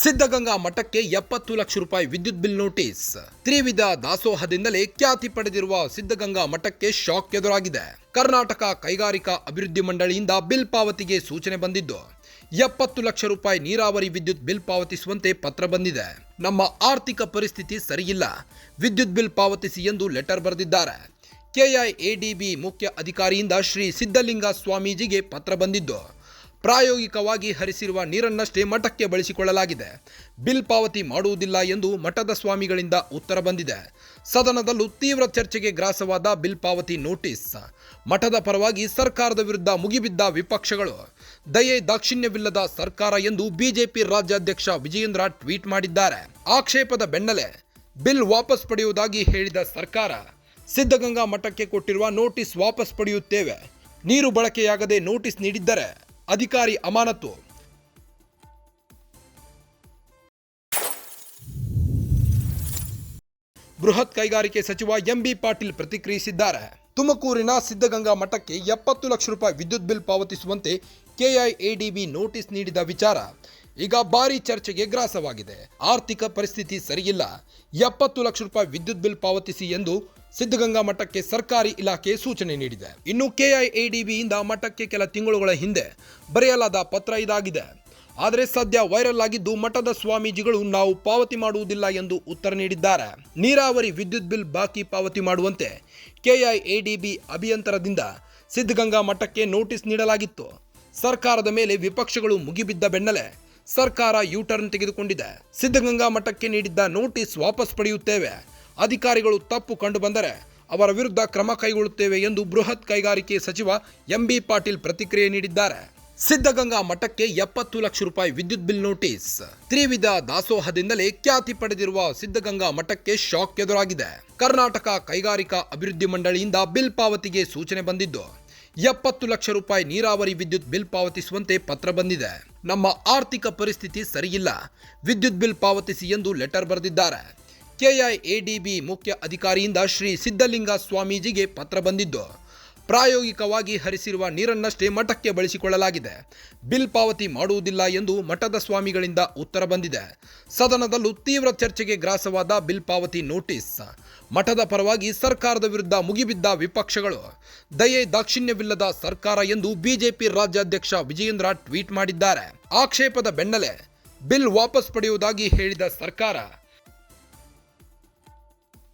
ಸಿದ್ಧಗಂಗಾ ಮಠಕ್ಕೆ ಎಪ್ಪತ್ತು ಲಕ್ಷ ರೂಪಾಯಿ ವಿದ್ಯುತ್ ಬಿಲ್ ನೋಟಿಸ್. ತ್ರಿವಿಧ ದಾಸೋಹದಿಂದಲೇ ಖ್ಯಾತಿ ಪಡೆದಿರುವ ಸಿದ್ಧಗಂಗಾ ಮಠಕ್ಕೆ ಶಾಕ್ ಎದುರಾಗಿದೆ. ಕರ್ನಾಟಕ ಕೈಗಾರಿಕಾ ಅಭಿವೃದ್ಧಿ ಮಂಡಳಿಯಿಂದ ಬಿಲ್ ಪಾವತಿಗೆ ಸೂಚನೆ ಬಂದಿದ್ದು, ಎಪ್ಪತ್ತು ಲಕ್ಷ ರೂಪಾಯಿ ನೀರಾವರಿ ವಿದ್ಯುತ್ ಬಿಲ್ ಪಾವತಿಸುವಂತೆ ಪತ್ರ ಬಂದಿದೆ. ನಮ್ಮ ಆರ್ಥಿಕ ಪರಿಸ್ಥಿತಿ ಸರಿಯಿಲ್ಲ, ವಿದ್ಯುತ್ ಬಿಲ್ ಪಾವತಿಸಿ ಎಂದು ಲೆಟರ್ ಬರೆದಿದ್ದಾರೆ. ಕೆಐಎಡಿಬಿ ಮುಖ್ಯ ಅಧಿಕಾರಿಯಿಂದ ಶ್ರೀ ಸಿದ್ಧಲಿಂಗ ಸ್ವಾಮೀಜಿಗೆ ಪತ್ರ ಬಂದಿದ್ದು ಪ್ರಾಯೋಗಿಕವಾಗಿ ಹರಿಸಿರುವ ನೀರನ್ನಷ್ಟೇ ಮಠಕ್ಕೆ ಬಳಸಿಕೊಳ್ಳಲಾಗಿದೆ. ಬಿಲ್ ಪಾವತಿ ಮಾಡುವುದಿಲ್ಲ ಎಂದು ಮಠದ ಸ್ವಾಮಿಗಳಿಂದ ಉತ್ತರ ಬಂದಿದೆ. ಸದನದಲ್ಲೂ ತೀವ್ರ ಚರ್ಚೆಗೆ ಗ್ರಾಸವಾದ ಬಿಲ್ ಪಾವತಿ ನೋಟಿಸ್. ಮಠದ ಪರವಾಗಿ ಸರ್ಕಾರದ ವಿರುದ್ಧ ಮುಗಿಬಿದ್ದ ವಿಪಕ್ಷಗಳು. ದಯೆ ದಾಕ್ಷಿಣ್ಯವಿಲ್ಲದ ಸರ್ಕಾರ ಎಂದು ಬಿಜೆಪಿ ರಾಜ್ಯಾಧ್ಯಕ್ಷ ವಿಜಯೇಂದ್ರ ಟ್ವೀಟ್ ಮಾಡಿದ್ದಾರೆ. ಆಕ್ಷೇಪದ ಬೆನ್ನಲ್ಲೇ ಬಿಲ್ ವಾಪಸ್ ಪಡೆಯುವುದಾಗಿ ಹೇಳಿದ ಸರ್ಕಾರ, ಸಿದ್ಧಗಂಗಾ ಮಠಕ್ಕೆ ಕೊಟ್ಟಿರುವ ನೋಟಿಸ್ ವಾಪಸ್ ಪಡೆಯುತ್ತೇವೆ. ನೀರು ಬಳಕೆಯಾಗದೆ ನೋಟಿಸ್ ನೀಡಿದ್ದರೆ ಅಧಿಕಾರಿ ಅಮಾನತು ಬೃಹತ್ ಕೈಗಾರಿಕೆ ಸಚಿವ ಎಂಬಿ ಪಾಟೀಲ್ ಪ್ರತಿಕ್ರಿಯಿಸಿದ್ದಾರೆ. ತುಮಕೂರಿನ ಸಿದ್ಧಗಂಗಾ ಮಠಕ್ಕೆ ಎಪ್ಪತ್ತು ಲಕ್ಷ ರೂಪಾಯಿ ವಿದ್ಯುತ್ ಬಿಲ್ ಪಾವತಿಸುವಂತೆ ಕೆಐಎಡಿಬಿ ನೋಟಿಸ್ ನೀಡಿದ ವಿಚಾರ ಈಗ ಭಾರಿ ಚರ್ಚೆಗೆ ಗ್ರಾಸವಾಗಿದೆ. ಆರ್ಥಿಕ ಪರಿಸ್ಥಿತಿ ಸರಿಯಿಲ್ಲ. ಎಪ್ಪತ್ತು ಲಕ್ಷ ರೂಪಾಯಿ ವಿದ್ಯುತ್ ಬಿಲ್ ಪಾವತಿಸಿ ಎಂದು ಸಿದ್ಧಗಂಗಾ ಮಠಕ್ಕೆ ಸರ್ಕಾರಿ ಇಲಾಖೆ ಸೂಚನೆ ನೀಡಿದೆ. ಇನ್ನು ಕೆಐಎಡಿಬಿಯಿಂದ ಮಠಕ್ಕೆ ಕೆಲ ತಿಂಗಳುಗಳ ಹಿಂದೆ ಬರೆಯಲಾದ ಪತ್ರ ಇದಾಗಿದೆ. ಆದರೆ ಸದ್ಯ ವೈರಲ್ ಆಗಿದ್ದು ಮಠದ ಸ್ವಾಮೀಜಿಗಳು ನಾವು ಪಾವತಿ ಮಾಡುವುದಿಲ್ಲ ಎಂದು ಉತ್ತರ ನೀಡಿದ್ದಾರೆ. ನೀರಾವರಿ ವಿದ್ಯುತ್ ಬಿಲ್ ಬಾಕಿ ಪಾವತಿ ಮಾಡುವಂತೆ ಕೆಐಎಡಿಬಿ ಅಭಿಯಂತರದಿಂದ ಸಿದ್ಧಗಂಗಾ ಮಠಕ್ಕೆ ನೋಟಿಸ್ ನೀಡಲಾಗಿತ್ತು. ಸರ್ಕಾರದ ಮೇಲೆ ವಿಪಕ್ಷಗಳು ಮುಗಿಬಿದ್ದ ಬೆನ್ನಲ್ಲೇ ಸರ್ಕಾರ ಯೂಟರ್ನ್ ತೆಗೆದುಕೊಂಡಿದೆ. ಸಿದ್ಧಗಂಗಾ ಮಠಕ್ಕೆ ನೀಡಿದ್ದ ನೋಟಿಸ್ ವಾಪಸ್ ಪಡೆಯುತ್ತೇವೆ. ಅಧಿಕಾರಿಗಳು ತಪ್ಪು ಕಂಡು ಬಂದರೆ ಅವರ ವಿರುದ್ಧ ಕ್ರಮ ಕೈಗೊಳ್ಳುತ್ತೇವೆ ಎಂದು ಬೃಹತ್ ಕೈಗಾರಿಕೆ ಸಚಿವ ಎಂಬಿ ಪಾಟೀಲ್ ಪ್ರತಿಕ್ರಿಯೆ ನೀಡಿದ್ದಾರೆ. ಸಿದ್ಧಗಂಗಾ ಮಠಕ್ಕೆ ಎಪ್ಪತ್ತು ಲಕ್ಷ ರೂಪಾಯಿ ವಿದ್ಯುತ್ ಬಿಲ್ ನೋಟಿಸ್. ತ್ರಿವಿಧ ದಾಸೋಹದಿಂದಲೇ ಖ್ಯಾತಿ ಪಡೆದಿರುವ ಸಿದ್ಧಗಂಗಾ ಮಠಕ್ಕೆ ಶಾಕ್ ಎದುರಾಗಿದೆ. ಕರ್ನಾಟಕ ಕೈಗಾರಿಕಾ ಅಭಿವೃದ್ಧಿ ಮಂಡಳಿಯಿಂದ ಬಿಲ್ ಪಾವತಿಗೆ ಸೂಚನೆ ಬಂದಿದ್ದು, ಎಪ್ಪತ್ತು ಲಕ್ಷ ರೂಪಾಯಿ ನೀರಾವರಿ ವಿದ್ಯುತ್ ಬಿಲ್ ಪಾವತಿಸುವಂತೆ ಪತ್ರ ಬಂದಿದೆ. ನಮ್ಮ ಆರ್ಥಿಕ ಪರಿಸ್ಥಿತಿ ಸರಿಯಿಲ್ಲ. ವಿದ್ಯುತ್ ಬಿಲ್ ಪಾವತಿಸಿ ಎಂದು ಲೆಟರ್ ಬರೆದಿದ್ದಾರೆ. ಕೆಐಎಡಿಬಿ ಮುಖ್ಯ ಅಧಿಕಾರಿಯಿಂದ ಶ್ರೀ ಸಿದ್ಧಲಿಂಗ ಸ್ವಾಮೀಜಿಗೆ ಪತ್ರ ಬಂದಿದ್ದು. ಪ್ರಾಯೋಗಿಕವಾಗಿ ಹರಿಸಿರುವ ನೀರನ್ನಷ್ಟೇ ಮಠಕ್ಕೆ ಬಳಸಿಕೊಳ್ಳಲಾಗಿದೆ. ಬಿಲ್ ಪಾವತಿ ಮಾಡುವುದಿಲ್ಲ ಎಂದು ಮಠದ ಸ್ವಾಮಿಗಳಿಂದ ಉತ್ತರ ಬಂದಿದೆ. ಸದನದಲ್ಲೂ ತೀವ್ರ ಚರ್ಚೆಗೆ ಗ್ರಾಸವಾದ ಬಿಲ್ ಪಾವತಿ ನೋಟಿಸ್. ಮಠದ ಪರವಾಗಿ ಸರ್ಕಾರದ ವಿರುದ್ಧ ಮುಗಿಬಿದ್ದ ವಿಪಕ್ಷಗಳು. ದಯೆ ದಾಕ್ಷಿಣ್ಯವಿಲ್ಲದ ಸರ್ಕಾರ ಎಂದು ಬಿಜೆಪಿ ರಾಜ್ಯಾಧ್ಯಕ್ಷ ವಿಜಯೇಂದ್ರ ಟ್ವೀಟ್ ಮಾಡಿದ್ದಾರೆ. ಆಕ್ಷೇಪದ ಬೆನ್ನಲ್ಲೇ ಬಿಲ್ ವಾಪಸ್ ಪಡೆಯುವುದಾಗಿ ಹೇಳಿದ ಸರ್ಕಾರ.